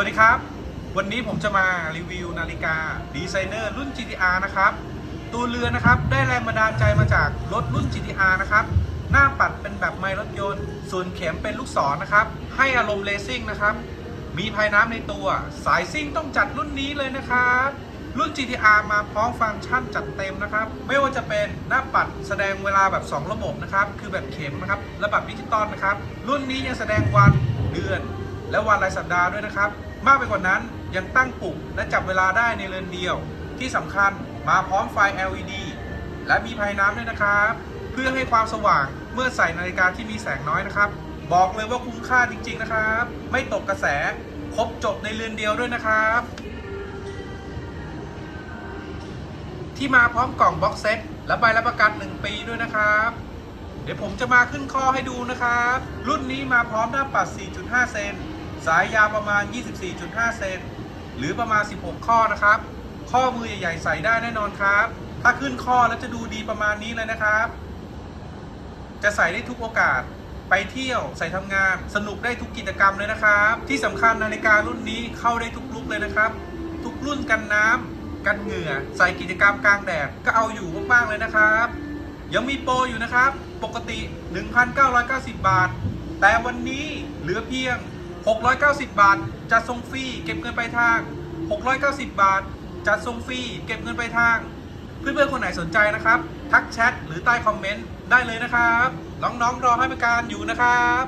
วัสดีครับ วันนี้ผมจะมารีวิวนาฬิกาดีไซเนอร์รุ่น GTR นะครับ ตัวเรือนนะครับได้แรงบันดาลใจมาจากรถรุ่น GTR นะครับ หน้าปัดเป็นแบบไม้รถยนต์ ส่วนเข็มเป็นลูกศรนะครับ ให้อารมณ์เลซิ่งนะครับ มีภายน้ำในตัว สายซิ่งต้องจัดรุ่นนี้เลยนะครับ รุ่น GTR มาพร้อมฟังก์ชันจัดเต็มนะครับ ไม่ว่าจะเป็นหน้าปัดแสดงเวลาแบบ 2 ระบบนะครับ คือแบบเข็มนะครับ และแบบดิจิตอลนะครับ รุ่นนี้ยังแสดงวัน เดือน และวันรายสัปดาห์ด้วยนะครับ มากไปกว่านั้นยังตั้งปลุกและจับเวลาได้ในเรือนเดียว ที่สำคัญมาพร้อมไฟ LED และมีภายน้ำด้วยนะครับ เพื่อให้ความสว่างเมื่อใส่นาฬิกาที่มีแสงน้อยนะครับ บอกเลยว่าคุ้มค่าจริง ๆนะครับ ไม่ตกกระแสครบจบในเรือนเดียวด้วยนะครับ ที่มาพร้อมกล่องบ็อกเซตและใบรับประกัน 1 ปีด้วยนะครับ เดี๋ยวผมจะมาขึ้นข้อให้ดูนะครับ รุ่นนี้มาพร้อมหน้าปัด 4.5 เซน สายยาวประมาณ 24.5 เซนหรือประมาณ 16 ข้อนะครับ ข้อมือใหญ่ๆใส่ได้แน่นอนครับ ถ้าขึ้นข้อแล้วจะดูดีประมาณนี้เลยนะครับ จะใส่ได้ทุกโอกาส ไปเที่ยวใส่ทำงาน สนุกได้ทุกกิจกรรมเลยนะครับ ที่สำคัญนาฬิการุ่นนี้เข้าได้ทุกลุกเลยนะครับ ทุกรุ่นกันน้ำกันเหงื่อ ใส่กิจกรรมกลางแดดก็เอาอยู่มากๆเลยนะครับยังมีโปรอยู่นะครับ ปกติ 1,990 บาท แต่วันนี้เหลือเพียง 690 บาท จัดส่งฟรีเก็บเงินปลายทาง 690 บาท จัดส่งฟรีเก็บเงินปลายทาง เพื่อนๆคนไหนสนใจนะครับ ทักแชทหรือใต้คอมเมนต์ได้เลยนะครับ น้องๆรอให้บริการอยู่นะครับ